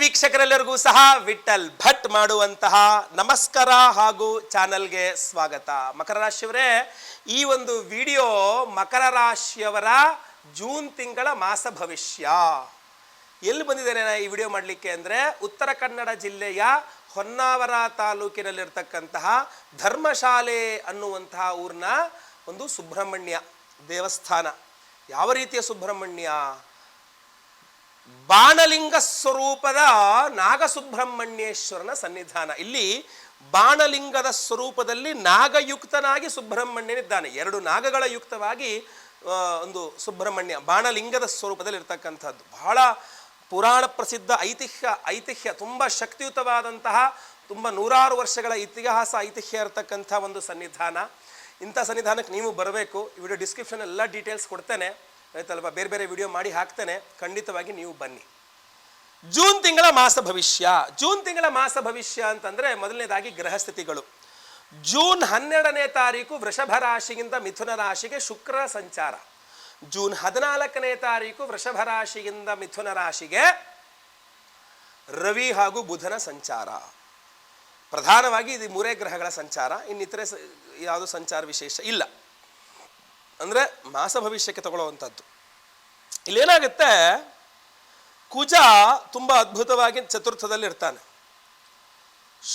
ವೀಕ್ಷಕರೆಲ್ಲರಿಗೂ ಸಹ ವಿಠಲ್ ಭಟ್ ಮಾಡುವಂತಹ ನಮಸ್ಕಾರ ಹಾಗೂ ಚಾನಲ್ಗೆ ಸ್ವಾಗತ. ಮಕರ ರಾಶಿಯವರೇ, ಈ ಒಂದು ವಿಡಿಯೋ ಮಕರ ರಾಶಿಯವರ ಜೂನ್ ತಿಂಗಳ ಮಾಸ ಭವಿಷ್ಯ. ಎಲ್ಲಿ ಬಂದಿದ್ದೇನೆ ಈ ವಿಡಿಯೋ ಮಾಡಲಿಕ್ಕೆ ಅಂದರೆ, ಉತ್ತರ ಕನ್ನಡ ಜಿಲ್ಲೆಯ ಹೊನ್ನಾವರ ತಾಲೂಕಿನಲ್ಲಿರ್ತಕ್ಕಂತಹ ಧರ್ಮಶಾಲೆ ಅನ್ನುವಂತಹ ಊರಿನ ಒಂದು ಸುಬ್ರಹ್ಮಣ್ಯ ದೇವಸ್ಥಾನ. ಯಾವ ರೀತಿಯ ಸುಬ್ರಹ್ಮಣ್ಯ? ಬಾಣಲಿಂಗ ಸ್ವರೂಪದ ನಾಗಸುಬ್ರಹ್ಮಣ್ಯೇಶ್ವರನ ಸನ್ನಿಧಾನ. ಇಲ್ಲಿ ಬಾಣಲಿಂಗದ ಸ್ವರೂಪದಲ್ಲಿ ನಾಗಯುಕ್ತನಾಗಿ ಸುಬ್ರಹ್ಮಣ್ಯನಿದ್ದಾನೆ. ಎರಡು ನಾಗಗಳ ಯುಕ್ತವಾಗಿ ಒಂದು ಸುಬ್ರಹ್ಮಣ್ಯ, ಬಾಣಲಿಂಗದ ಸ್ವರೂಪದಲ್ಲಿ ಇರ್ತಕ್ಕಂಥದ್ದು ಬಹಳ ಪುರಾಣ ಪ್ರಸಿದ್ಧ ಐತಿಹ್ಯ ಐತಿಹ್ಯ, ತುಂಬ ಶಕ್ತಿಯುತವಾದಂತಹ, ತುಂಬ ನೂರಾರು ವರ್ಷಗಳ ಇತಿಹಾಸ, ಐತಿಹ್ಯ ಇರತಕ್ಕಂಥ ಒಂದು ಸನ್ನಿಧಾನ. ಇಂಥ ಸನ್ನಿಧಾನಕ್ಕೆ ನೀವು ಬರಬೇಕು. ವಿಡಿಯೋ ಡಿಸ್ಕ್ರಿಪ್ಷನ್ ಎಲ್ಲ ಡೀಟೇಲ್ಸ್ ಕೊಡ್ತೇನೆ. ಆಯ್ತಲ್ವಾ? ಬೇರೆ ಬೇರೆ ವಿಡಿಯೋ ಮಾಡಿ ಹಾಕ್ತೇನೆ. ಖಂಡಿತವಾಗಿ ನೀವು ಬನ್ನಿ. ಜೂನ್ ತಿಂಗಳ ಮಾಸ ಭವಿಷ್ಯ. ಜೂನ್ ತಿಂಗಳ ಮಾಸ ಭವಿಷ್ಯ ಅಂತಂದ್ರೆ ಮೊದಲನೇದಾಗಿ ಗ್ರಹ ಸ್ಥಿತಿಗಳು ಜೂನ್ ಹನ್ನೆರಡನೇ ತಾರೀಕು ವೃಷಭ ರಾಶಿಯಿಂದ ಮಿಥುನ ರಾಶಿಗೆ ಶುಕ್ರ ಸಂಚಾರ. ಜೂನ್ ಹದಿನಾಲ್ಕನೇ ತಾರೀಕು ವೃಷಭ ರಾಶಿಯಿಂದ ಮಿಥುನ ರಾಶಿಗೆ ರವಿ ಹಾಗೂ ಬುಧನ ಸಂಚಾರ. ಪ್ರಧಾನವಾಗಿ ಇದು ಮೂರೇ ಗ್ರಹಗಳ ಸಂಚಾರ. ಇನ್ನಿತರೆ ಯಾವುದು ಸಂಚಾರ ವಿಶೇಷ ಇಲ್ಲ. ಅಂದರೆ ಮಾಸ ಭವಿಷ್ಯಕ್ಕೆ ತಗೊಳ್ಳುವಂಥದ್ದು. ಇಲ್ಲೇನಾಗುತ್ತೆ? ಕುಜ ತುಂಬ ಅದ್ಭುತವಾಗಿ ಚತುರ್ಥದಲ್ಲಿ ಇರ್ತಾನೆ.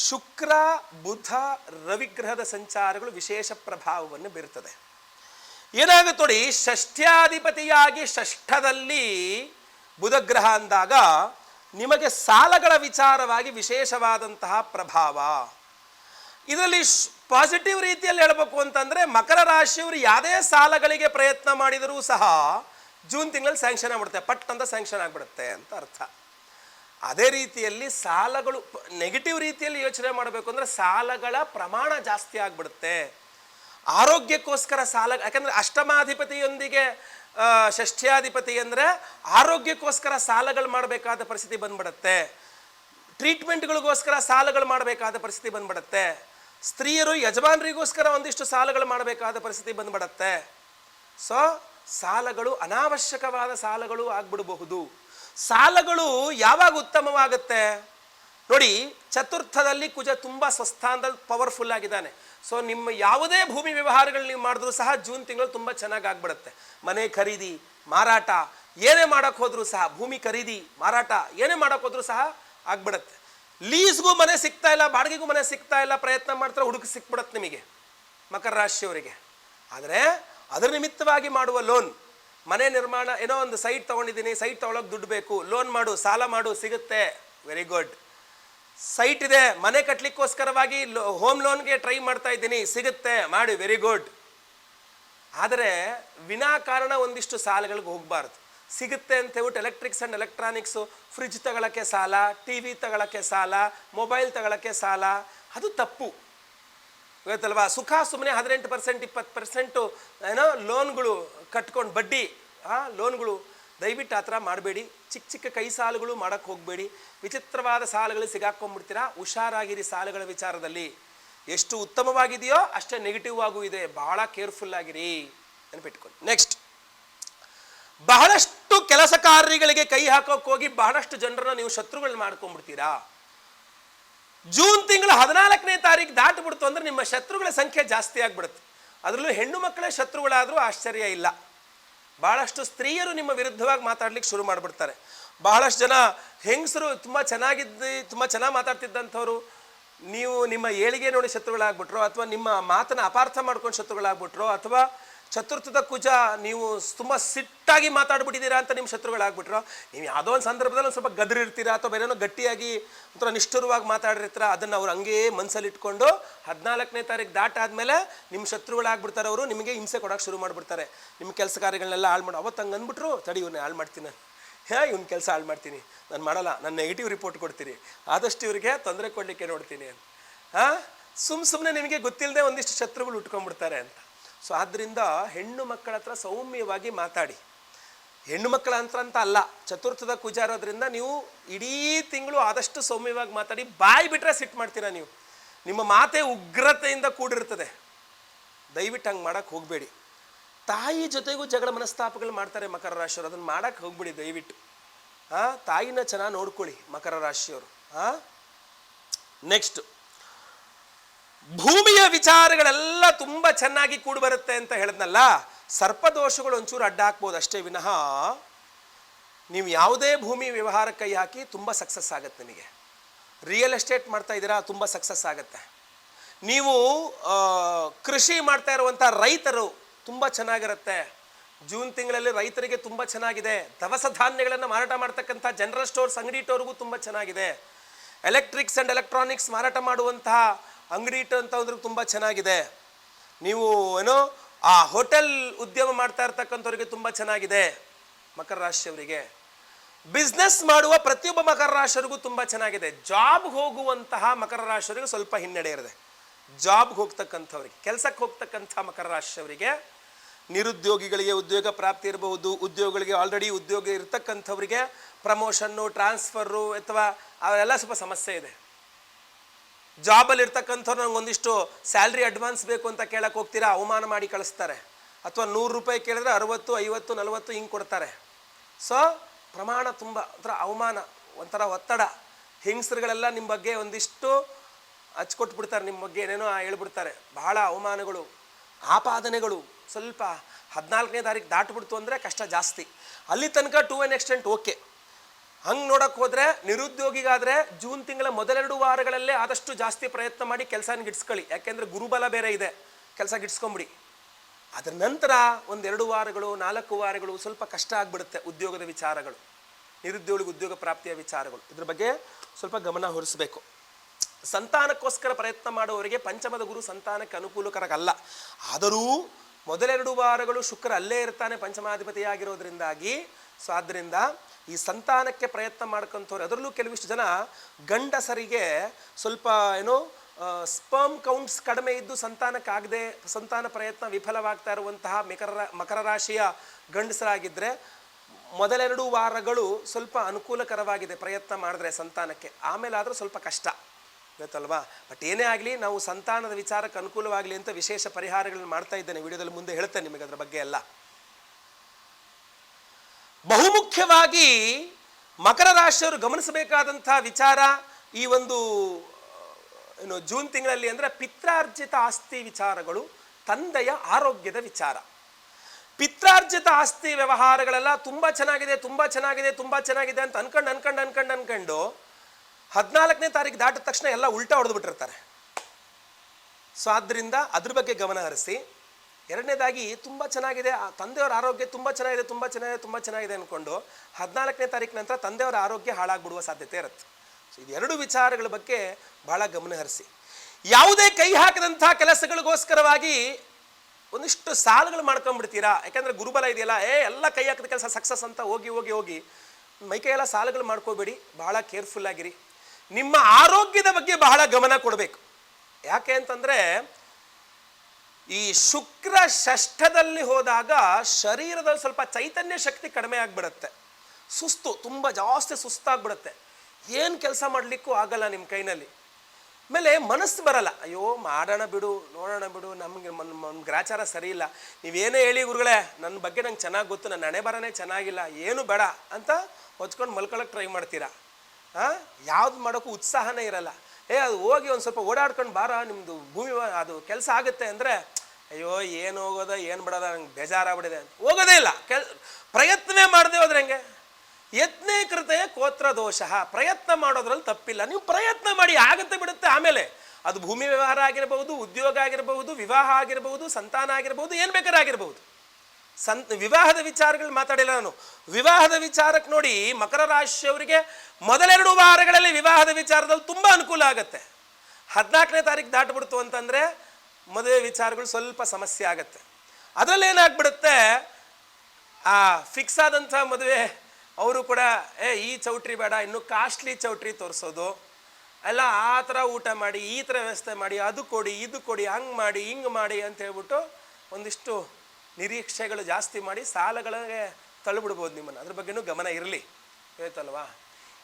ಶುಕ್ರ, ಬುಧ ರವಿಗ್ರಹದ ಸಂಚಾರಗಳು ವಿಶೇಷ ಪ್ರಭಾವವನ್ನು ಬೀರ್ತದೆ. ಏನಾಗುತ್ತೆ ನೋಡಿ, ಷಷ್ಠ್ಯಾಧಿಪತಿಯಾಗಿ ಷಷ್ಠದಲ್ಲಿ ಬುಧಗ್ರಹ ಅಂದಾಗ ನಿಮಗೆ ಸಾಲಗಳ ವಿಚಾರವಾಗಿ ವಿಶೇಷವಾದಂತಹ ಪ್ರಭಾವ. ಇದರಲ್ಲಿ ಪಾಸಿಟಿವ್ ರೀತಿಯಲ್ಲಿ ಹೇಳಬೇಕು ಅಂತಂದರೆ ಮಕರ ರಾಶಿಯವರು ಯಾವುದೇ ಸಾಲಗಳಿಗೆ ಪ್ರಯತ್ನ ಮಾಡಿದರೂ ಸಹ ಜೂನ್ ತಿಂಗಳಲ್ಲಿ ಸ್ಯಾಂಕ್ಷನ್ ಆಗ್ಬಿಡುತ್ತೆ. ಪಟ್ ಅಂತ ಸ್ಯಾಂಕ್ಷನ್ ಆಗಿಬಿಡುತ್ತೆ ಅಂತ ಅರ್ಥ. ಅದೇ ರೀತಿಯಲ್ಲಿ ಸಾಲಗಳು ನೆಗೆಟಿವ್ ರೀತಿಯಲ್ಲಿ ಯೋಚನೆ ಮಾಡಬೇಕು ಅಂದರೆ ಸಾಲಗಳ ಪ್ರಮಾಣ ಜಾಸ್ತಿ ಆಗಿಬಿಡುತ್ತೆ. ಆರೋಗ್ಯಕ್ಕೋಸ್ಕರ ಸಾಲ, ಯಾಕಂದರೆ ಅಷ್ಟಮಾಧಿಪತಿಯೊಂದಿಗೆ ಷಷ್ಠ್ಯಾಧಿಪತಿ ಅಂದರೆ ಆರೋಗ್ಯಕ್ಕೋಸ್ಕರ ಸಾಲಗಳು ಮಾಡಬೇಕಾದ ಪರಿಸ್ಥಿತಿ ಬಂದ್ಬಿಡುತ್ತೆ. ಟ್ರೀಟ್ಮೆಂಟ್ಗಳಿಗೋಸ್ಕರ ಸಾಲಗಳು ಮಾಡಬೇಕಾದ ಪರಿಸ್ಥಿತಿ ಬಂದ್ಬಿಡುತ್ತೆ. ಸ್ತ್ರೀಯರು ಯಜಮಾನರಿಗೋಸ್ಕರ ಒಂದಿಷ್ಟು ಸಾಲಗಳು ಮಾಡಬೇಕಾದ ಪರಿಸ್ಥಿತಿ ಬಂದ್ಬಿಡತ್ತೆ. ಸೊ ಸಾಲಗಳು ಅನಾವಶ್ಯಕವಾದ ಸಾಲಗಳು ಆಗ್ಬಿಡಬಹುದು. ಸಾಲಗಳು ಯಾವಾಗ ಉತ್ತಮವಾಗುತ್ತೆ? ನೋಡಿ, ಚತುರ್ಥದಲ್ಲಿ ಕುಜ ತುಂಬ ಸ್ವಸ್ಥಾನದಲ್ಲಿ ಪವರ್ಫುಲ್ ಆಗಿದ್ದಾನೆ. ಸೊ ನಿಮ್ಮ ಯಾವುದೇ ಭೂಮಿ ವ್ಯವಹಾರಗಳು ನೀವು ಮಾಡಿದ್ರು ಸಹ ಜೂನ್ ತಿಂಗಳು ತುಂಬ ಚೆನ್ನಾಗಿ ಆಗ್ಬಿಡುತ್ತೆ. ಮನೆ ಖರೀದಿ, ಮಾರಾಟ, ಏನೇ ಮಾಡೋಕ್ಕೆ ಹೋದರೂ ಸಹ, ಭೂಮಿ ಖರೀದಿ, ಮಾರಾಟ, ಏನೇ ಮಾಡೋಕ್ಕೆ ಹೋದರೂ ಸಹ ಆಗ್ಬಿಡುತ್ತೆ. ಲೀಸ್ಗೂ ಮನೆ ಸಿಗ್ತಾ ಇಲ್ಲ, ಬಾಡಿಗೆಗೂ ಮನೆ ಸಿಗ್ತಾ ಇಲ್ಲ, ಪ್ರಯತ್ನ ಮಾಡ್ತಾರೆ ಹುಡುಕಿ ಸಿಕ್ಬಿಡತ್ತೆ ನಿಮಗೆ, ಮಕರ ರಾಶಿಯವರಿಗೆ. ಆದರೆ ಅದರ ನಿಮಿತ್ತವಾಗಿ ಮಾಡುವ ಲೋನ್ ಮನೆ ನಿರ್ಮಾಣ, ಏನೋ ಒಂದು ಸೈಟ್ ತೊಗೊಂಡಿದ್ದೀನಿ ಸೈಟ್ ತೊಗೊಳಕ್ಕೆ ದುಡ್ಡು ಬೇಕು ಲೋನ್ ಮಾಡು, ಸಾಲ ಮಾಡು, ಸಿಗುತ್ತೆ ವೆರಿ ಗುಡ್ ಸೈಟ್ ಇದೆ, ಮನೆ ಕಟ್ಟಲಿಕ್ಕೋಸ್ಕರವಾಗಿ ಹೋಮ್ ಲೋನ್ಗೆ ಟ್ರೈ ಮಾಡ್ತಾ ಇದ್ದೀನಿ, ಸಿಗುತ್ತೆ, ಮಾಡಿ ವೆರಿ ಗುಡ್ ಆದರೆ ವಿನಾಕಾರಣ ಒಂದಿಷ್ಟು ಸಾಲಗಳಿಗೆ ಹೋಗಬಾರ್ದು. ಸಿಗುತ್ತೆ ಅಂತ ಹೇಳ್ಬಿಟ್ಟು ಎಲೆಕ್ಟ್ರಿಕ್ಸ್ ಆ್ಯಂಡ್ ಎಲೆಕ್ಟ್ರಾನಿಕ್ಸು ಫ್ರಿಜ್ ತಗೊಳ್ಳೋಕ್ಕೆ ಸಾಲ ಟಿ ವಿ ತಗೊಳ್ಳೋಕ್ಕೆ ಸಾಲ ಮೊಬೈಲ್ ತಗೊಳ್ಳೋಕ್ಕೆ ಸಾಲ, ಅದು ತಪ್ಪು. ಗೊತ್ತಲ್ವಾ? ಸುಖ ಸುಮ್ಮನೆ ಹದಿನೆಂಟು ಪರ್ಸೆಂಟ್ ಇಪ್ಪತ್ತು ಪರ್ಸೆಂಟು ಏನೋ ಲೋನ್ಗಳು ಕಟ್ಕೊಂಡು ಬಡ್ಡಿ, ಆ ಲೋನ್ಗಳು ದಯವಿಟ್ಟು ಆ ಥರ ಮಾಡಬೇಡಿ. ಚಿಕ್ಕ ಚಿಕ್ಕ ಕೈ ಸಾಲಗಳು ಮಾಡೋಕ್ಕೆ ಹೋಗಬೇಡಿ. ವಿಚಿತ್ರವಾದ ಸಾಲಗಳು ಸಿಗಾಕೊಂಡ್ಬಿಡ್ತೀರಾ? ಹುಷಾರಾಗಿರಿ ಸಾಲಗಳ ವಿಚಾರದಲ್ಲಿ. ಎಷ್ಟು ಉತ್ತಮವಾಗಿದೆಯೋ ಅಷ್ಟೇ ನೆಗೆಟಿವ್ ಆಗೂ ಇದೆ. ಭಾಳ ಕೇರ್ಫುಲ್ ಆಗಿರಿ. ನೆನಪಿಟ್ಕೊಳ್ಳಿ. ನೆಕ್ಸ್ಟ್ ಬಹಳಷ್ಟು ಕೆಲಸ ಕಾರ್ಯಗಳಿಗೆ ಕೈ ಹಾಕೋಕೆ ಹೋಗಿ ಬಹಳಷ್ಟು ಜನರನ್ನ ನೀವು ಶತ್ರುಗಳು ಮಾಡ್ಕೊಂಡ್ಬಿಡ್ತೀರಾ? ಜೂನ್ ತಿಂಗಳ ಹದಿನಾಲ್ಕನೇ ತಾರೀಕು ದಾಟಿಬಿಡ್ತು ಅಂದ್ರೆ ನಿಮ್ಮ ಶತ್ರುಗಳ ಸಂಖ್ಯೆ ಜಾಸ್ತಿ ಆಗ್ಬಿಡುತ್ತೆ. ಅದರಲ್ಲೂ ಹೆಣ್ಣು ಮಕ್ಕಳೇ ಶತ್ರುಗಳಾದರೂ ಆಶ್ಚರ್ಯ ಇಲ್ಲ. ಬಹಳಷ್ಟು ಸ್ತ್ರೀಯರು ನಿಮ್ಮ ವಿರುದ್ಧವಾಗಿ ಮಾತಾಡ್ಲಿಕ್ಕೆ ಶುರು ಮಾಡಿಬಿಡ್ತಾರೆ. ಬಹಳಷ್ಟು ಜನ ಹೆಂಗಸರು ತುಂಬ ಚೆನ್ನಾಗಿದ್ದು, ತುಂಬ ಚೆನ್ನಾಗಿ ಮಾತಾಡ್ತಿದ್ದಂಥವ್ರು, ನೀವು ನಿಮ್ಮ ಏಳಿಗೆ ನೋಡಿ ಶತ್ರುಗಳಾಗ್ಬಿಟ್ರು ಅಥವಾ ನಿಮ್ಮ ಮಾತನ್ನ ಅಪಾರ್ಥ ಮಾಡ್ಕೊಂಡು ಶತ್ರುಗಳಾಗ್ಬಿಟ್ರು ಅಥವಾ ಚತುರ್ಥದ ಕುಜ, ನೀವು ತುಂಬ ಸಿಟ್ಟಾಗಿ ಮಾತಾಡ್ಬಿಟ್ಟಿದ್ದೀರಾ ಅಂತ ನಿಮ್ಮ ಶತ್ರುಗಳಾಗ್ಬಿಟ್ರೋ. ನೀವು ಯಾವುದೋ ಒಂದು ಸಂದರ್ಭದಲ್ಲಿ ಒಂದು ಸ್ವಲ್ಪ ಗದರಿರ್ತೀರಾ ಅಥವಾ ಬೇರೆನೋ ಗಟ್ಟಿಯಾಗಿ ಒಂಥರ ನಿಷ್ಠುರವಾಗಿ ಮಾತಾಡಿರ್ತೀರ, ಅದನ್ನು ಅವ್ರು ಹಂಗೇ ಮನಸ್ಸಲ್ಲಿ ಇಟ್ಕೊಂಡು ಹದಿನಾಲ್ಕನೇ ತಾರೀಕು ದಾಟಾದ್ಮೇಲೆ ನಿಮ್ಮ ಶತ್ರುಗಳಾಗ್ಬಿಡ್ತಾರೆ ಅವರು, ನಿಮಗೆ ಹಿಂಸೆ ಕೊಡೋಕೆ ಶುರು ಮಾಡಿಬಿಡ್ತಾರೆ. ನಿಮ್ಮ ಕೆಲಸ ಕಾರ್ಯಗಳನ್ನೆಲ್ಲ ಹಾಳು ಮಾಡಿ ಅವತ್ತು ಹಂಗೆ ಅಂದ್ಬಿಟ್ರು, ತಡಿ ಇವ್ನ ಹಾಳು ಮಾಡ್ತೀನಿ. ಹೇ, ಇವ್ನ ಕೆಲಸ ಹಾಳು ಮಾಡ್ತೀನಿ. ನಾನು ಮಾಡಲ್ಲ, ನಾನು ನೆಗೆಟಿವ್ ರಿಪೋರ್ಟ್ ಕೊಡ್ತೀನಿ. ಆದಷ್ಟು ಇವರಿಗೆ ತೊಂದರೆ ಕೊಡಲಿಕ್ಕೆ ನೋಡ್ತೀನಿ ಅಂತ. ಹಾಂ? ಸುಮ್ಮ ಸುಮ್ಮನೆ ನಿಮಗೆ ಗೊತ್ತಿಲ್ಲದೆ ಒಂದಿಷ್ಟು ಶತ್ರುಗಳು ಉಟ್ಕೊಂಡ್ಬಿಡ್ತಾರೆ ಅಂತ. ಸೊ ಆದ್ದರಿಂದ ಹೆಣ್ಣು ಮಕ್ಕಳ ಹತ್ರ ಸೌಮ್ಯವಾಗಿ ಮಾತಾಡಿ. ಹೆಣ್ಣು ಮಕ್ಕಳ ಅಂತ ಅಂತ ಅಲ್ಲ, ಚತುರ್ಥದ ಕುಜ ಇರೋದ್ರಿಂದ ನೀವು ಇಡೀ ತಿಂಗಳು ಆದಷ್ಟು ಸೌಮ್ಯವಾಗಿ ಮಾತಾಡಿ, ಬಾಯಿ ಬಿಟ್ಟರೆ ಸಿಟ್ಟು ಮಾಡ್ತೀರಾ ನೀವು. ನಿಮ್ಮ ಮಾತೆ ಉಗ್ರತೆಯಿಂದ ಕೂಡಿರ್ತದೆ. ದಯವಿಟ್ಟು ಹಂಗೆ ಮಾಡೋಕ್ಕೆ ಹೋಗಬೇಡಿ. ತಾಯಿ ಜೊತೆಗೂ ಜಗಳ ಮನಸ್ತಾಪಗಳು ಮಾಡ್ತಾರೆ ಮಕರ ರಾಶಿಯವರು. ಅದನ್ನು ಮಾಡೋಕ್ಕೆ ಹೋಗ್ಬೇಡಿ ದಯವಿಟ್ಟು. ಹಾಂ ತಾಯಿನ ಚೆನ್ನಾಗಿ ನೋಡ್ಕೊಳ್ಳಿ ಮಕರ ರಾಶಿಯವರು. ಆ, ನೆಕ್ಸ್ಟ್. ಭೂಮಿಯ ವಿಚಾರಗಳೆಲ್ಲ ತುಂಬ ಚೆನ್ನಾಗಿ ಕೂಡಿ ಬರುತ್ತೆ ಅಂತ ಹೇಳಿದ್ನಲ್ಲ, ಸರ್ಪದೋಷಗಳು ಒಂಚೂರು ಅಡ್ಡ ಹಾಕ್ಬೋದು ಅಷ್ಟೇ ವಿನಃ ನೀವು ಯಾವುದೇ ಭೂಮಿ ವ್ಯವಹಾರ ಕೈ ಹಾಕಿ ತುಂಬ ಸಕ್ಸಸ್ ಆಗುತ್ತೆ ನಿಮಗೆ. ರಿಯಲ್ ಎಸ್ಟೇಟ್ ಮಾಡ್ತಾ ಇದ್ದೀರಾ, ತುಂಬ ಸಕ್ಸಸ್ ಆಗುತ್ತೆ. ನೀವು ಕೃಷಿ ಮಾಡ್ತಾ ಇರುವಂಥ ರೈತರು ತುಂಬ ಚೆನ್ನಾಗಿರುತ್ತೆ. ಜೂನ್ ತಿಂಗಳಲ್ಲಿ ರೈತರಿಗೆ ತುಂಬ ಚೆನ್ನಾಗಿದೆ. ದವಸ ಧಾನ್ಯಗಳನ್ನು ಮಾರಾಟ ಮಾಡ್ತಕ್ಕಂಥ ಜನರಲ್ ಸ್ಟೋರ್ಸ್, ಅಂಗಡಿ ಇಟ್ಟವ್ರಿಗೂ ತುಂಬ ಚೆನ್ನಾಗಿದೆ. ಎಲೆಕ್ಟ್ರಿಕ್ಸ್ ಆ್ಯಂಡ್ ಎಲೆಕ್ಟ್ರಾನಿಕ್ಸ್ ಮಾರಾಟ ಮಾಡುವಂತಹ ಅಂಗಡಿ ಇಟ್ಟಂಥವ್ರಿಗೆ ತುಂಬ ಚೆನ್ನಾಗಿದೆ. ನೀವು ಏನೋ ಆ ಹೋಟೆಲ್ ಉದ್ಯಮ ಮಾಡ್ತಾ ಇರ್ತಕ್ಕಂಥವ್ರಿಗೆ ತುಂಬ ಚೆನ್ನಾಗಿದೆ, ಮಕರ ರಾಶಿಯವರಿಗೆ. ಬಿಸ್ನೆಸ್ ಮಾಡುವ ಪ್ರತಿಯೊಬ್ಬ ಮಕರ ರಾಶಿಯವರಿಗೂ ತುಂಬ ಚೆನ್ನಾಗಿದೆ. ಜಾಬ್ ಹೋಗುವಂತಹ ಮಕರ ರಾಶಿಯವರಿಗೆ ಸ್ವಲ್ಪ ಹಿನ್ನಡೆ ಇರಿದೆ ಜಾಬ್ಗೆ ಹೋಗ್ತಕ್ಕಂಥವ್ರಿಗೆ, ಕೆಲಸಕ್ಕೆ ಹೋಗ್ತಕ್ಕಂಥ ಮಕರ ರಾಶಿಯವರಿಗೆ, ನಿರುದ್ಯೋಗಿಗಳಿಗೆ ಉದ್ಯೋಗ ಪ್ರಾಪ್ತಿ ಇರಬಹುದು, ಉದ್ಯೋಗಗಳಿಗೆ ಆಲ್ರೆಡಿ ಉದ್ಯೋಗ ಇರ್ತಕ್ಕಂಥವ್ರಿಗೆ ಪ್ರಮೋಷನ್ನು ಟ್ರಾನ್ಸ್ಫರು ಅಥವಾ ಅವೆಲ್ಲ ಸ್ವಲ್ಪ ಸಮಸ್ಯೆ ಇದೆ. ಜಾಬಲ್ಲಿ ಇರ್ತಕ್ಕಂಥವ್ರು ನಂಗೆ ಒಂದಿಷ್ಟು ಸ್ಯಾಲ್ರಿ ಅಡ್ವಾನ್ಸ್ ಬೇಕು ಅಂತ ಕೇಳಕ್ಕೆ ಹೋಗ್ತೀರಾ? ಅವಮಾನ ಮಾಡಿ ಕಳಿಸ್ತಾರೆ. ಅಥವಾ ನೂರು ರೂಪಾಯಿ ಕೇಳಿದ್ರೆ ಅರವತ್ತು, ಐವತ್ತು, ನಲವತ್ತು ಹಿಂಗೆ ಕೊಡ್ತಾರೆ. ಸೊ ಪ್ರಮಾಣ ತುಂಬ, ಒಂಥರ ಅವಮಾನ, ಒಂಥರ ಒತ್ತಡ. ಹಿಂಗ್ಸ್ರುಗಳೆಲ್ಲ ನಿಮ್ಮ ಬಗ್ಗೆ ಒಂದಿಷ್ಟು ಹಚ್ಕೊಟ್ಬಿಡ್ತಾರೆ ನಿಮ್ಮ ಬಗ್ಗೆ ಏನೇನೋ ಹೇಳ್ಬಿಡ್ತಾರೆ. ಬಹಳ ಅವಮಾನಗಳು, ಆಪಾದನೆಗಳು. ಸ್ವಲ್ಪ ಹದಿನಾಲ್ಕನೇ ತಾರೀಕು ದಾಟ್ಬಿಡ್ತು ಅಂದರೆ ಕಷ್ಟ ಜಾಸ್ತಿ. ಅಲ್ಲಿ ತನಕ ಟು ಎನ್ ಎಕ್ಸ್ಟೆಂಟ್ ಓಕೆ ಹಂಗೆ ನೋಡಕ್ಕೆ ಹೋದರೆ ನಿರುದ್ಯೋಗಿಗಾದರೆ ಜೂನ್ ತಿಂಗಳ ಮೊದಲೆರಡು ವಾರಗಳಲ್ಲೇ ಆದಷ್ಟು ಜಾಸ್ತಿ ಪ್ರಯತ್ನ ಮಾಡಿ ಕೆಲಸನ ಗಿಡ್ಸ್ಕೊಳ್ಳಿ. ಯಾಕೆಂದರೆ ಗುರುಬಲ ಬೇರೆ ಇದೆ. ಕೆಲಸ ಗಿಡ್ಸ್ಕೊಂಬಿಡಿ. ಅದರ ನಂತರ ಒಂದೆರಡು ವಾರಗಳು, ನಾಲ್ಕು ವಾರಗಳು ಸ್ವಲ್ಪ ಕಷ್ಟ ಆಗಿಬಿಡುತ್ತೆ ಉದ್ಯೋಗದ ವಿಚಾರಗಳು. ನಿರುದ್ಯೋಗಿ ಉದ್ಯೋಗ ಪ್ರಾಪ್ತಿಯ ವಿಚಾರಗಳು. ಇದ್ರ ಬಗ್ಗೆ ಸ್ವಲ್ಪ ಗಮನ ಹರಿಸಬೇಕು. ಸಂತಾನಕ್ಕೋಸ್ಕರ ಪ್ರಯತ್ನ ಮಾಡುವವರಿಗೆ ಪಂಚಮದ ಗುರು ಸಂತಾನಕ್ಕೆ ಅನುಕೂಲಕರಗಲ್ಲ. ಆದರೂ ಮೊದಲೆರಡು ವಾರಗಳು ಶುಕ್ರ ಅಲ್ಲೇ ಇರ್ತಾನೆ ಪಂಚಮಾಧಿಪತಿಯಾಗಿರೋದ್ರಿಂದಾಗಿ ಸೊ ಆದ್ದರಿಂದ ಈ ಸಂತಾನಕ್ಕೆ ಪ್ರಯತ್ನ ಮಾಡ್ಕೊಂಥವ್ರು ಅದರಲ್ಲೂ ಕೆಲವಿಷ್ಟು ಜನ ಗಂಡಸರಿಗೆ ಸ್ವಲ್ಪ ಏನೋ ಸ್ಪರ್ಮ್ ಕೌಂಟ್ಸ್ ಕಡಿಮೆ ಇದ್ದು ಸಂತಾನಕ್ಕಾಗದೆ ಸಂತಾನ ಪ್ರಯತ್ನ ವಿಫಲವಾಗ್ತಾ ಇರುವಂತಹ ಮಕರ ಮಕರ ರಾಶಿಯ ಗಂಡಸರಾಗಿದ್ದರೆ ಮೊದಲೆರಡು ವಾರಗಳು ಸ್ವಲ್ಪ ಅನುಕೂಲಕರವಾಗಿದೆ ಪ್ರಯತ್ನ ಮಾಡಿದ್ರೆ ಸಂತಾನಕ್ಕೆ. ಆಮೇಲೆ ಆದರೂ ಸ್ವಲ್ಪ ಕಷ್ಟ. ಗೊತ್ತಲ್ವಾ? ಬಟ್ ಏನೇ ಆಗಲಿ ನಾವು ಸಂತಾನದ ವಿಚಾರಕ್ಕೆ ಅನುಕೂಲವಾಗಲಿ ಅಂತ ವಿಶೇಷ ಪರಿಹಾರಗಳನ್ನು ಮಾಡ್ತಾ ಇದ್ದೇನೆ. ವಿಡಿಯೋದಲ್ಲಿ ಮುಂದೆ ಹೇಳ್ತೇನೆ ನಿಮಗೆ ಅದರ ಬಗ್ಗೆ ಎಲ್ಲ. ಬಹುಮುಖ್ಯವಾಗಿ ಮಕರ ರಾಶಿಯವರು ಗಮನಿಸಬೇಕಾದಂಥ ವಿಚಾರ ಈ ಒಂದು ಏನು ಜೂನ್ ತಿಂಗಳಲ್ಲಿ ಅಂದರೆ ಪಿತ್ರಾರ್ಜಿತ ಆಸ್ತಿ ವಿಚಾರಗಳು, ತಂದೆಯ ಆರೋಗ್ಯದ ವಿಚಾರ. ಪಿತ್ರಾರ್ಜಿತ ಆಸ್ತಿ ವ್ಯವಹಾರಗಳೆಲ್ಲ ತುಂಬ ಚೆನ್ನಾಗಿದೆ ತುಂಬ ಚೆನ್ನಾಗಿದೆ ತುಂಬ ಚೆನ್ನಾಗಿದೆ ಅಂತ ಅನ್ಕೊಂಡು, ಅನ್ಕಂಡು ಅನ್ಕಂಡು ಅನ್ಕಂಡು ಹದಿನಾಲ್ಕನೇ ತಾರೀಕು ದಾಟಿದ ತಕ್ಷಣ ಎಲ್ಲ ಉಲ್ಟಾ ಹೊಡೆದು ಬಿಟ್ಟಿರ್ತಾರೆ ಸೊ ಆದ್ದರಿಂದ ಅದ್ರ ಬಗ್ಗೆ ಗಮನ ಹರಿಸಿ. ಎರಡನೇದಾಗಿ ತುಂಬ ಚೆನ್ನಾಗಿದೆ. ತಂದೆಯವರ ಆರೋಗ್ಯ ತುಂಬ ಚೆನ್ನಾಗಿದೆ ತುಂಬ ಚೆನ್ನಾಗಿದೆ ತುಂಬ ಚೆನ್ನಾಗಿದೆ ಅಂದ್ಕೊಂಡು ಹದಿನಾಲ್ಕನೇ ತಾರೀಕು ನಂತರ ತಂದೆಯವರ ಆರೋಗ್ಯ ಹಾಳಾಗ್ಬಿಡುವ ಸಾಧ್ಯತೆ ಇರುತ್ತೆ. ಸೊ ಇದೆರಡು ವಿಚಾರಗಳ ಬಗ್ಗೆ ಬಹಳ ಗಮನ ಹರಿಸಿ. ಯಾವುದೇ ಕೈ ಹಾಕದಂಥ ಕೆಲಸಗಳಿಗೋಸ್ಕರವಾಗಿ ಒಂದಿಷ್ಟು ಸಾಲುಗಳು ಮಾಡ್ಕೊಂಡ್ಬಿಡ್ತೀರಾ ಯಾಕಂದರೆ ಗುರುಬಲ ಇದೆಯಲ್ಲ, ಏ, ಎಲ್ಲ ಕೈ ಹಾಕಿದ ಕೆಲಸ ಸಕ್ಸಸ್ ಅಂತ ಹೋಗಿ ಹೋಗಿ ಹೋಗಿ. ಮೈಕೈಯೆಲ್ಲ ಸಾಲುಗಳು ಮಾಡ್ಕೋಬೇಡಿ, ಬಹಳ ಕೇರ್ಫುಲ್ ಆಗಿರಿ. ನಿಮ್ಮ ಆರೋಗ್ಯದ ಬಗ್ಗೆ ಬಹಳ ಗಮನ ಕೊಡಬೇಕು. ಯಾಕೆ ಅಂತಂದ್ರೆ ಈ ಶುಕ್ರ ಷಷ್ಠದಲ್ಲಿ ಹೋದಾಗ ಶರೀರದಲ್ಲಿ ಸ್ವಲ್ಪ ಚೈತನ್ಯ ಶಕ್ತಿ ಕಡಿಮೆ ಆಗಿಬಿಡುತ್ತೆ. ಸುಸ್ತು, ತುಂಬ ಜಾಸ್ತಿ ಸುಸ್ತಾಗ್ಬಿಡುತ್ತೆ. ಏನು ಕೆಲಸ ಮಾಡಲಿಕ್ಕೂ ಆಗಲ್ಲ ನಿಮ್ಮ ಕೈನಲ್ಲಿ. ಆಮೇಲೆ ಮನಸ್ಸು ಬರಲ್ಲ. ಅಯ್ಯೋ, ಮಾಡೋಣ ಬಿಡು, ನೋಡೋಣ ಬಿಡು, ನಮಗೆ ನಮ್ಮ ಗ್ರಾಚಾರ ಸರಿ ಇಲ್ಲ. ನೀವೇನೇ ಹೇಳಿ ಗುರುಗಳೇ ನನ್ನ ಬಗ್ಗೆ ನಂಗೆ ಚೆನ್ನಾಗಿ ಗೊತ್ತು ನನ್ನ ಹಣೆ ಬರನೇ ಚೆನ್ನಾಗಿಲ್ಲ, ಏನು ಬೇಡ ಅಂತ ಹೊಚ್ಕೊಂಡು ಮಲ್ಕೊಳಕ್ಕೆ ಟ್ರೈ ಮಾಡ್ತೀರಾ? ಹಾಂ ಯಾವ್ದು ಮಾಡೋಕ್ಕೂ ಉತ್ಸಾಹನೇ ಇರಲ್ಲ. ಏ, ಅದು ಹೋಗಿ ಒಂದು ಸ್ವಲ್ಪ ಓಡಾಡ್ಕೊಂಡು ಬಾರ ನಿಮ್ಮದು ಭೂಮಿ, ಅದು ಕೆಲಸ ಆಗುತ್ತೆ ಅಂದರೆ ಅಯ್ಯೋ, ಏನು ಹೋಗೋದ, ಏನು ಬಿಡೋದ, ನಂಗೆ ಬೇಜಾರಾಗ್ಬಿಡಿದೆ ಹೋಗೋದೇ ಇಲ್ಲ. ಕೆಲ್ ಪ್ರಯತ್ನವೇ ಮಾಡದೆ ಹೋದ್ರೆ ಹೆಂಗೆ? ಯತ್ನೇ ಕೃತೆ ಕೋತ್ರ ದೋಷ. ಪ್ರಯತ್ನ ಮಾಡೋದ್ರಲ್ಲಿ ತಪ್ಪಿಲ್ಲ. ನೀವು ಪ್ರಯತ್ನ ಮಾಡಿ ಆಗುತ್ತೆ ಬಿಡುತ್ತೆ ಆಮೇಲೆ. ಅದು ಭೂಮಿ ವ್ಯವಹಾರ ಆಗಿರಬಹುದು, ಉದ್ಯೋಗ ಆಗಿರಬಹುದು, ವಿವಾಹ ಆಗಿರಬಹುದು, ಸಂತಾನ ಆಗಿರಬಹುದು, ಏನು ಬೇಕಾದ್ರೆ ಆಗಿರಬಹುದು. ಸಂತ ವಿವಾಹದ ವಿಚಾರಗಳು ಮಾತಾಡಿಲ್ಲ ನಾನು. ವಿವಾಹದ ವಿಚಾರಕ್ಕೆ ನೋಡಿ ಮಕರ ರಾಶಿಯವರಿಗೆ ಮೊದಲೆರಡು ವಾರಗಳಲ್ಲಿ ವಿವಾಹದ ವಿಚಾರದಲ್ಲಿ ತುಂಬ ಅನುಕೂಲ ಆಗುತ್ತೆ. ಹದಿನಾಲ್ಕನೇ ತಾರೀಕು ದಾಟಿಬಿಡ್ತು ಅಂತಂದರೆ ಮದುವೆ ವಿಚಾರಗಳು ಸ್ವಲ್ಪ ಸಮಸ್ಯೆ ಆಗತ್ತೆ. ಅದರಲ್ಲಿ ಏನಾಗ್ಬಿಡುತ್ತೆ? ಆ ಫಿಕ್ಸ್ ಆದಂಥ ಮದುವೆ, ಅವರು ಕೂಡ, ಏ, ಈ ಚೌಟ್ರಿ ಬೇಡ, ಇನ್ನು ಕಾಸ್ಟ್ಲಿ ಚೌಟ್ರಿ ತೋರಿಸೋದು. ಎಲ್ಲ ಆ ಥರ ಊಟ ಮಾಡಿ, ಈ ಥರ ವ್ಯವಸ್ಥೆ ಮಾಡಿ, ಅದು ಕೊಡಿ, ಇದು ಕೊಡಿ, ಹಂಗೆ ಮಾಡಿ, ಹಿಂಗೆ ಮಾಡಿ ಅಂತ ಹೇಳ್ಬಿಟ್ಟು ಒಂದಿಷ್ಟು ನಿರೀಕ್ಷೆಗಳು ಜಾಸ್ತಿ ಮಾಡಿ ಸಾಲಗಳಿಗೆ ತಳ್ಳಿಬಿಡ್ಬೋದು ನಿಮ್ಮನ್ನು. ಅದ್ರ ಬಗ್ಗೆನೂ ಗಮನ ಇರಲಿ. ಹೇಳ್ತಲ್ವಾ?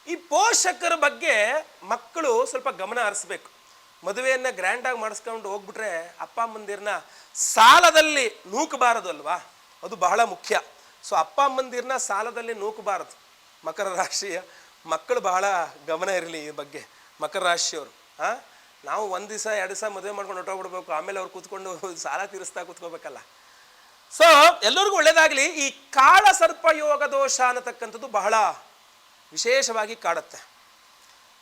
ಈ ಪೋಷಕರ ಬಗ್ಗೆ ಮಕ್ಕಳು ಸ್ವಲ್ಪ ಗಮನ ಹರಿಸ್ಬೇಕು. ಮದುವೆಯನ್ನು ಗ್ರ್ಯಾಂಡಾಗಿ ಮಾಡಿಸ್ಕೊಂಡು ಹೋಗ್ಬಿಟ್ರೆ ಅಪ್ಪ ಅಮ್ಮಂದಿರನ್ನ ಸಾಲದಲ್ಲಿ ನೂಕಬಾರದು ಅಲ್ವಾ? ಅದು ಬಹಳ ಮುಖ್ಯ. ಸೊ ಅಪ್ಪ ಅಮ್ಮಂದಿರನ್ನ ಸಾಲದಲ್ಲಿ ನೂಕಬಾರದು. ಮಕರ ರಾಶಿಯ ಮಕ್ಕಳು ಬಹಳ ಗಮನ ಇರಲಿ ಈ ಬಗ್ಗೆ. ಮಕರ ರಾಶಿಯವರು ಹಾಂ ನಾವು ಒಂದು ದಿವಸ, ಎರಡು ದಿವಸ ಮದುವೆ ಮಾಡ್ಕೊಂಡು ಹೊಟ್ಟೋಗ್ಬಿಡ್ಬೇಕು ಆಮೇಲೆ ಅವ್ರು ಕೂತ್ಕೊಂಡು ಸಾಲ ತೀರಿಸ್ತಾ ಕೂತ್ಕೋಬೇಕಲ್ಲ. ಸೊ ಎಲ್ಲರಿಗೂ ಒಳ್ಳೇದಾಗಲಿ. ಈ ಕಾಳ ಸರ್ಪಯೋಗ ದೋಷ ಅನ್ನತಕ್ಕಂಥದ್ದು ಬಹಳ ವಿಶೇಷವಾಗಿ ಕಾಡುತ್ತೆ.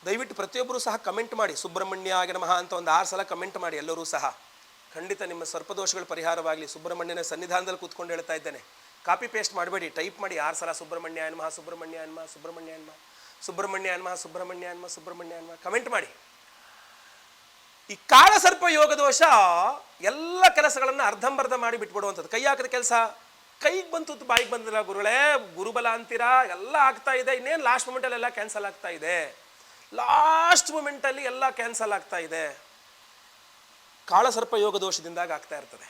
ದಯವಿಟ್ಟು ಪ್ರತಿಯೊಬ್ಬರೂ ಸಹ ಕಮೆಂಟ್ ಮಾಡಿ. ಸುಬ್ರಹ್ಮಣ್ಯ ಆಗಿ ನಮಃ ಅಂತ ಒಂದು ಆರು ಸಲ ಕಮೆಂಟ್ ಮಾಡಿ ಎಲ್ಲರೂ ಸಹ. ಖಂಡಿತ ನಿಮ್ಮ ಸರ್ಪದೋಷಗಳ ಪರಿಹಾರವಾಗಲಿ ಸುಬ್ರಹ್ಮಣ್ಯನ ಸನ್ನಿಧಾನದಲ್ಲಿ ಕೂತ್ಕೊಂಡು ಹೇಳ್ತಾ ಇದ್ದೇನೆ. ಕಾಪಿ ಪೇಸ್ಟ್ ಮಾಡಬೇಡಿ ಟೈಪ್ ಮಾಡಿ. ಆರು ಸಲ ಸುಬ್ರಹ್ಮಣ್ಯ ನಮಃ ಸುಬ್ರಹ್ಮಣ್ಯ ನಮಃ, ಸುಬ್ರಹ್ಮಣ್ಯ ಅನ್ಮ ಸುಬ್ರಹ್ಮಣ್ಯ ನಮಃ, ಸುಬ್ರಹ್ಮಣ್ಯ ಅನ್ಮ ಸುಬ್ರಹ್ಮಣ್ಯ ಅನ್ಮ ಕಮೆಂಟ್ ಮಾಡಿ. ಈ ಕಾಳಸರ್ಪ ಯೋಗ ದೋಷ ಎಲ್ಲ ಕೆಲಸಗಳನ್ನು ಅರ್ಧಂಬರ್ಧ ಮಾಡಿ ಬಿಟ್ಬಿಡುವಂಥದ್ದು. ಕೈ ಹಾಕದ ಕೆಲಸ? ಕೈಗೆ ಬಂತು ಬಾಯಿಗೆ ಬಂದಿಲ್ಲ ಗುರುಗಳೇ. ಗುರುಬಲ ಅಂತೀರಾ? ಎಲ್ಲ ಆಗ್ತಾ ಇದೆ. ಇನ್ನೇನು ಲಾಸ್ಟ್ ಮೂಮೆಂಟಲ್ಲೆಲ್ಲ ಕ್ಯಾನ್ಸಲ್ ಆಗ್ತಾ ಇದೆ. ಲಾಸ್ಟ್ ಮೂಮೆಂಟಲ್ಲಿ ಎಲ್ಲ ಕ್ಯಾನ್ಸಲ್ ಆಗ್ತಾ ಇದೆ. ಕಾಳಸರ್ಪ ಯೋಗ ದೋಷದಿಂದಾಗ ಆಗ್ತಾ ಇರ್ತದೆ.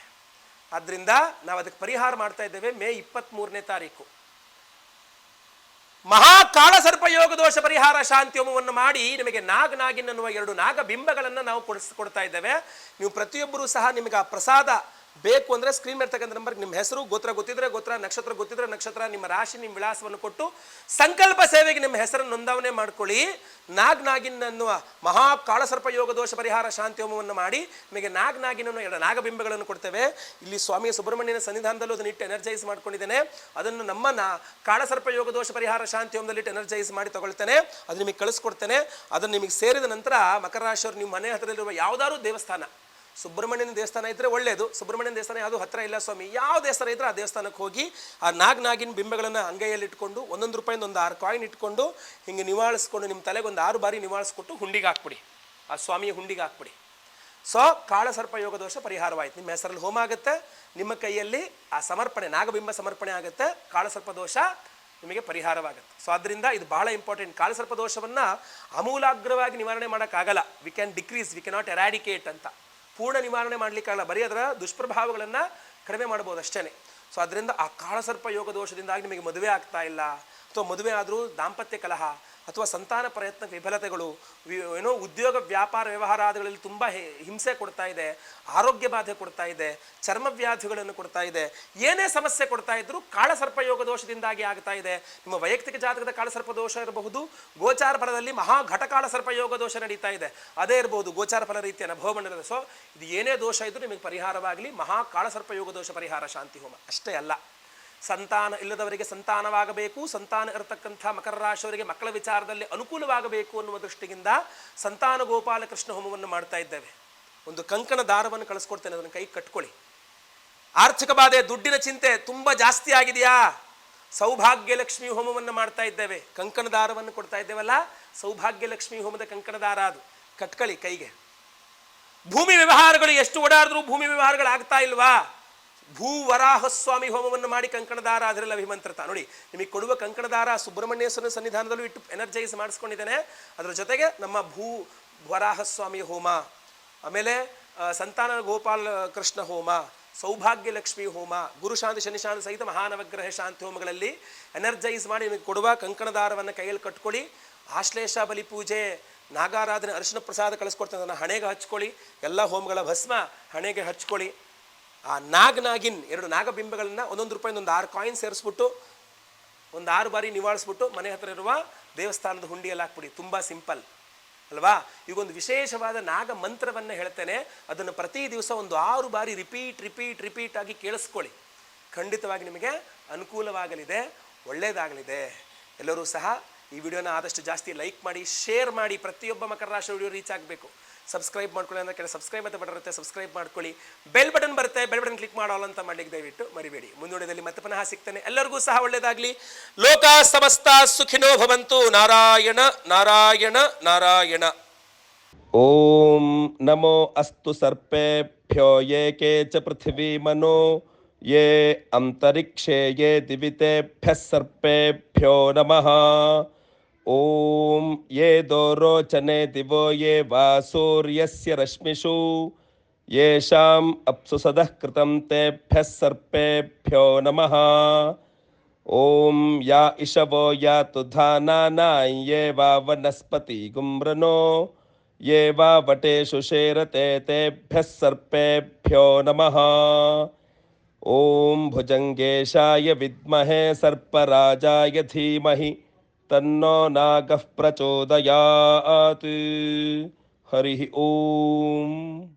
ಆದ್ದರಿಂದ ನಾವು ಅದಕ್ಕೆ ಪರಿಹಾರ ಮಾಡ್ತಾ ಇದ್ದೇವೆ ಮೇ ಇಪ್ಪತ್ತ್ಮೂರನೇ ತಾರೀಕು. ಮಹಾಕಾಳ ಸರ್ಪ ಯೋಗ ದೋಷ ಪರಿಹಾರ ಶಾಂತಿ ಹೋಮವನ್ನು ಮಾಡಿ ನಿಮಗೆ ನಾಗ ನಾಗಿನ್ ಅನ್ನುವ ಎರಡು ನಾಗ ಬಿಂಬಗಳನ್ನು ನಾವು ಕೊಡಿಸ್, ಕೊಡ್ತಾ ಇದ್ದೇವೆ. ನೀವು ಪ್ರತಿಯೊಬ್ಬರೂ ಸಹ ನಿಮಗೆ ಆ ಪ್ರಸಾದ ಬೇಕು ಅಂದರೆ ಸ್ಕ್ರೀನ್ ಇರ್ತಕ್ಕಂಥ ನಂಬರ್ಗೆ ನಿಮ್ಮ ಹೆಸರು, ಗೋತ್ರ ಗೊತ್ತಿದ್ರೆ ಗೋತ್ರ, ನಕ್ಷತ್ರ ಗೊತ್ತಿದ್ರೆ ನಕ್ಷತ್ರ, ನಿಮ್ಮ ರಾಶಿ, ನಿಮ್ಮ ವಿಳಾಸವನ್ನು ಕೊಟ್ಟು ಸಂಕಲ್ಪ ಸೇವೆಗೆ ನಿಮ್ಮ ಹೆಸರನ್ನು ನೋಂದಾವಣೆ ಮಾಡ್ಕೊಳ್ಳಿ. ನಾಗ್ ನಾಗಿನ್ ಅನ್ನುವ ಮಹಾ ಕಾಳಸರ್ಪ ಯೋಗ ದೋಷ ಪರಿಹಾರ ಶಾಂತಿ ಹೋಮವನ್ನು ಮಾಡಿ ನಿಮಗೆ ನಾಗ್ ನಾಗಿನ ಎರಡು ನಾಗಬಿಂಬಗಳನ್ನು ಕೊಡ್ತೇವೆ. ಇಲ್ಲಿ ಸ್ವಾಮಿ ಸುಬ್ರಹ್ಮಣ್ಯನ ಸನ್ನಿಧಾನದಲ್ಲೂ ಅದನ್ನು ಇಟ್ಟು ಎನರ್ಜೈಸ್ ಮಾಡ್ಕೊಂಡಿದ್ದೇನೆ. ಅದನ್ನು ನಮ್ಮ ನಾ ಕಾಳಸರ್ಪ ಯೋಗ ದೋಷ ಪರಿಹಾರ ಶಾಂತಿ ಹೋಮದಲ್ಲಿ ಇಟ್ಟು ಎನರ್ಜೈಸ್ ಮಾಡಿ ತಗೊಳ್ತೇನೆ. ಅದು ನಿಮಗೆ ಕಳಿಸ್ಕೊಡ್ತೇನೆ. ಅದನ್ನು ನಿಮಗೆ ಸೇರಿದ ನಂತರ ಮಕರ ರಾಶಿಯವರು ನಿಮ್ಮ ಮನೆ ಹತ್ತಿರದಲ್ಲಿರುವ ಯಾವುದಾದ್ರೂ ದೇವಸ್ಥಾನ ಸುಬ್ರಹ್ಮಣ್ಯನ ದೇವಸ್ಥಾನ ಇದ್ದರೆ ಒಳ್ಳೆಯದು ಸುಬ್ರಹ್ಮಣ್ಯನ ದೇವಸ್ಥಾನ ಯಾವುದು ಹತ್ತಿರ ಇಲ್ಲ ಸ್ವಾಮಿ. ಯಾವ ದೇವಸ್ಥಾನ ಇದ್ದರೆ ಆ ದೇವಸ್ಥಾನಕ್ಕೆ ಹೋಗಿ ಆ ನಾಗ್ ನಾಗಿನ ಬಿಂಬಗಳನ್ನು ಅಂಗೈಯಲ್ಲಿ ಇಟ್ಕೊಂಡು ಒಂದೊಂದು ರೂಪಾಯಿಂದ ಒಂದು ಆರು ಕಾಯಿನ್ ಇಟ್ಕೊಂಡು ಹಿಂಗೆ ನಿವಾಳಿಸ್ಕೊಂಡು ನಿಮ್ಮ ತಲೆಗೆ ಒಂದು ಆರು ಬಾರಿ ನಿವಾಳಿಸ್ಕೊಟ್ಟು ಹುಂಡಿಗೆ ಹಾಕ್ಬಿಡಿ. ಆ ಸ್ವಾಮಿಯ ಹುಂಡಿಗೆ ಹಾಕ್ಬಿಡಿ. ಸೊ ಕಾಳಸರ್ಪ ಯೋಗ ದೋಷ ಪರಿಹಾರವಾಯಿತು. ನಿಮ್ಮ ಹೆಸರಲ್ಲಿ ಹೋಮ ಆಗುತ್ತೆ. ನಿಮ್ಮ ಕೈಯಲ್ಲಿ ಆ ಸಮರ್ಪಣೆ, ನಾಗಬಿಂಬ ಸಮರ್ಪಣೆ ಆಗುತ್ತೆ. ಕಾಳಸರ್ಪ ದೋಷ ನಿಮಗೆ ಪರಿಹಾರವಾಗುತ್ತೆ. ಸೊ ಆದ್ದರಿಂದ ಇದು ಬಹಳ ಇಂಪಾರ್ಟೆಂಟ್ ಕಾಳಸರ್ಪ ದೋಷವನ್ನು ಅಮೂಲಾಗ್ರವಾಗಿ ನಿವಾರಣೆ ಮಾಡೋಕ್ಕಾಗಲ್ಲ. We can decrease we cannot eradicate ಅಂತ. ಪೂರ್ಣ ನಿವಾರಣೆ ಮಾಡಲಿಕ್ಕಾಗಲ್ಲ ಬರೀ ಅದರ ದುಷ್ಪ್ರಭಾವಗಳನ್ನು ಕಡಿಮೆ ಮಾಡ್ಬೋದು ಅಷ್ಟೇ ಸೊ ಅದರಿಂದ ಆ ಕಾಳಸರ್ಪ ಯೋಗ ದೋಷದಿಂದಾಗಿ ನಿಮಗೆ ಮದುವೆ ಆಗ್ತಾ ಇಲ್ಲ. ಅಥವಾ ಮದುವೆ ಆದರೂ ದಾಂಪತ್ಯ ಕಲಹ. ಅಥವಾ ಸಂತಾನ ಪ್ರಯತ್ನ ವಿಫಲತೆಗಳು ಏನೋ ಉದ್ಯೋಗ ವ್ಯಾಪಾರ ವ್ಯವಹಾರಾದಿಗಳಲ್ಲಿ ತುಂಬ ಹಿಂಸೆ ಕೊಡ್ತಾ ಇದೆ, ಆರೋಗ್ಯ ಬಾಧೆ ಕೊಡ್ತಾ ಇದೆ, ಚರ್ಮ ವ್ಯಾಧಿಗಳನ್ನು ಕೊಡ್ತಾ ಇದೆ, ಏನೇ ಸಮಸ್ಯೆ ಕೊಡ್ತಾ ಇದ್ದರೂ ಕಾಳಸರ್ಪಯೋಗ ದೋಷದಿಂದಾಗಿ ಆಗ್ತಾ ಇದೆ. ನಿಮ್ಮ ವೈಯಕ್ತಿಕ ಜಾತಕದ ಕಾಳಸರ್ಪ ದೋಷ ಇರಬಹುದು, ಗೋಚಾರ ಫಲದಲ್ಲಿ ಮಹಾ ಘಟಕಾಳ ಸರ್ಪ ಯೋಗ ದೋಷ ನಡೀತಾ ಇದೆ. ಅದೇ ಇರಬಹುದು ಗೋಚಾರ ಫಲ ರೀತಿಯ ನಭೋಮಂಡಲದ ಸೊ ಇದು ಏನೇ ದೋಷ ಇದ್ದರೂ ನಿಮಗೆ ಪರಿಹಾರವಾಗಲಿ, ಮಹಾ ಕಾಳಸರ್ಪ ಯೋಗ ದೋಷ ಪರಿಹಾರ, ಶಾಂತಿ, ಹೋಮ. ಅಷ್ಟೇ ಅಲ್ಲ. ಸಂತಾನ ಇಲ್ಲದವರಿಗೆ ಸಂತಾನವಾಗಬೇಕು, ಸಂತಾನ ಇರತಕ್ಕಂಥ ಮಕರ ರಾಶಿಯವರಿಗೆ ಮಕ್ಕಳ ವಿಚಾರದಲ್ಲಿ ಅನುಕೂಲವಾಗಬೇಕು ಅನ್ನುವ ದೃಷ್ಟಿಯಿಂದ ಸಂತಾನ ಗೋಪಾಲ ಕೃಷ್ಣ ಹೋಮವನ್ನು ಮಾಡ್ತಾ ಇದ್ದೇವೆ. ಒಂದು ಕಂಕಣ ದಾರವನ್ನು ಕಳಿಸ್ಕೊಡ್ತೇನೆ, ಅದನ್ನು ಕೈ ಕಟ್ಕೊಳ್ಳಿ. ಆರ್ಥಿಕ ಬಾಧೆ, ದುಡ್ಡಿನ ಚಿಂತೆ ತುಂಬ ಜಾಸ್ತಿ ಆಗಿದೆಯಾ? ಸೌಭಾಗ್ಯ ಲಕ್ಷ್ಮಿ ಹೋಮವನ್ನು ಮಾಡ್ತಾ ಇದ್ದೇವೆ. ಕಂಕಣ ದಾರವನ್ನು ಕೊಡ್ತಾ ಇದ್ದೇವಲ್ಲ ಸೌಭಾಗ್ಯ ಲಕ್ಷ್ಮಿ ಹೋಮದ ಕಂಕಣ ದಾರ ಅದು. ಕಟ್ಕೊಳ್ಳಿ ಕೈಗೆ. ಭೂಮಿ ವ್ಯವಹಾರಗಳು ಎಷ್ಟು ಓಡಾಡಿದ್ರೂ ಭೂಮಿ ವ್ಯವಹಾರಗಳು ಆಗ್ತಾ ಇಲ್ವಾ? ಭೂವರಾಹ ಸ್ವಾಮಿ ಹೋಮವನ್ನು ಮಾಡಿ ಕಂಕಣದಾರ ಅದರಲ್ಲಿ ಅಭಿಮಂತ್ರತ. ನೋಡಿ, ನಿಮಗೆ ಕೊಡುವ ಕಂಕಣದಾರ ಸುಬ್ರಹ್ಮಣ್ಯೇಶ್ವರನ ಸನ್ನಿಧಾನದಲ್ಲೂ ಇಟ್ಟು ಎನರ್ಜೈಸ್ ಮಾಡಿಸ್ಕೊಂಡಿದ್ದೇನೆ. ಅದರ ಜೊತೆಗೆ ನಮ್ಮ ಭೂ ವರಾಹಸ್ವಾಮಿ ಹೋಮ, ಆಮೇಲೆ ಸಂತಾನ ಗೋಪಾಲ ಕೃಷ್ಣ ಹೋಮ ಸೌಭಾಗ್ಯ ಲಕ್ಷ್ಮಿ ಹೋಮ ಗುರುಶಾಂತಿ ಶನಿಶಾಂತಿ ಸಹಿತ ಮಹಾನವಗ್ರಹ ಶಾಂತಿ ಹೋಮಗಳಲ್ಲಿ ಎನರ್ಜೈಸ್ ಮಾಡಿ ನಿಮಗೆ ಕೊಡುವ ಕಂಕಣದಾರವನ್ನು ಕೈಯಲ್ಲಿ ಕಟ್ಕೊಳ್ಳಿ. ಆಶ್ಲೇಷ ಬಲಿ ಪೂಜೆ, ನಾಗಾರಾಧನೆ, ಅರಿಶಿನ ಪ್ರಸಾದ ಕಳಿಸ್ಕೊಡ್ತೇನೆ. ಅದನ್ನು ಹಣೆಗೆ ಹಚ್ಕೊಳ್ಳಿ. ಎಲ್ಲ ಹೋಮಗಳ ಭಸ್ಮ ಹಣೆಗೆ ಹಚ್ಕೊಳ್ಳಿ. ಆ ನಾಗ್ ನಾಗಿನ್ ಎರಡು ನಾಗಬಿಂಬಗಳನ್ನು ಒಂದೊಂದು ರೂಪಾಯಿ ಒಂದು ಆರು ಕಾಯಿನ್ ಸೇರಿಸ್ಬಿಟ್ಟು ಒಂದು ಆರು ಬಾರಿ ನಿವಾಳಿಸ್ಬಿಟ್ಟು ಮನೆ ಹತ್ರ ಇರುವ ದೇವಸ್ಥಾನದ ಹುಂಡಿಯಲ್ಲಿ ಹಾಕ್ಬಿಡಿ. ತುಂಬ ಸಿಂಪಲ್. ಅಲ್ವಾ? ಈಗ ಒಂದು ವಿಶೇಷವಾದ ನಾಗ ಮಂತ್ರವನ್ನು ಹೇಳ್ತೇನೆ. ಅದನ್ನು ಪ್ರತಿ ದಿವಸ ಒಂದು ಆರು ಬಾರಿ ರಿಪೀಟ್ ರಿಪೀಟ್ ರಿಪೀಟ್ ಆಗಿ ಕೇಳಿಸ್ಕೊಳ್ಳಿ. ಖಂಡಿತವಾಗಿ ನಿಮಗೆ ಅನುಕೂಲವಾಗಲಿದೆ ಒಳ್ಳೆಯದಾಗಲಿದೆ ಎಲ್ಲರೂ ಸಹ ಈ ವಿಡಿಯೋನ ಆದಷ್ಟು ಜಾಸ್ತಿ ಲೈಕ್ ಮಾಡಿ, ಶೇರ್ ಮಾಡಿ. ಪ್ರತಿಯೊಬ್ಬ ಮಕರ ರಾಶಿ ವಿಡಿಯೋ ರೀಚ್ ಆಗಬೇಕು. ಸಬ್ಸ್ಕ್ರೈಬ್ ಮಾಡ್ಕೊಳ್ಳಿ ಅಂದ್ರೆ ಕೆಲ ಸಬ್ಸ್ಕ್ರೈಬ್ ಅಂತ ಬಟನ್ ಇರುತ್ತೆ ಸಬ್ಸ್ಕ್ರೈಬ್ ಮಾಡ್ಕೊಳ್ಳಿ ಬೆಲ್ ಬಟನ್ ಬರುತ್ತೆ ಬೆಲ್ ಬಟನ್ ಕ್ಲಿಕ್ ಮಾಡೋಲ್ಲ ಅಂತ ಮಾಡ್ಲಿಕ್ಕೆ ದಯವಿಟ್ಟು ಮರಿಬೇಡಿ ಮುಂದೂಡಿದಲ್ಲಿ ಮತ್ತೆ ಪುನಃ ಸಿಗ್ತೇನೆ ಎಲ್ಲರಿಗೂ ಸಹ ಒಳ್ಳೆಯದಾಗಲಿ ಲೋಕ ಸಮಸ್ತ ಸುಖಿನೋ ಭವಂತು ನಾರಾಯಣ ನಾರಾಯಣ ನಾರಾಯಣ ॐ नमो अस्तु सर्पेभ्यो ये के च पृथिवीमनो ये अन्तरिक्षे ये दिवितेभ्यः सर्पेभ्यो नमः ॐ ये दोरोचने दिवो ये वा सूर्यस्य रश्मिषु, येषाम् अप्सु सदः कृतं तेभ्यः सर्पेभ्यो नमः। ॐ या इषवो यातु धानानां ये वा वनस्पति गुम्रनो, ये वा वटेषु शेरते तेभ्यः सर्पेभ्यो नमः। ॐ भुजङ्गेशाय विद्महे सर्पराजाय धीमहि तन्नो नागः प्रचोदयात्। हरिः ॐ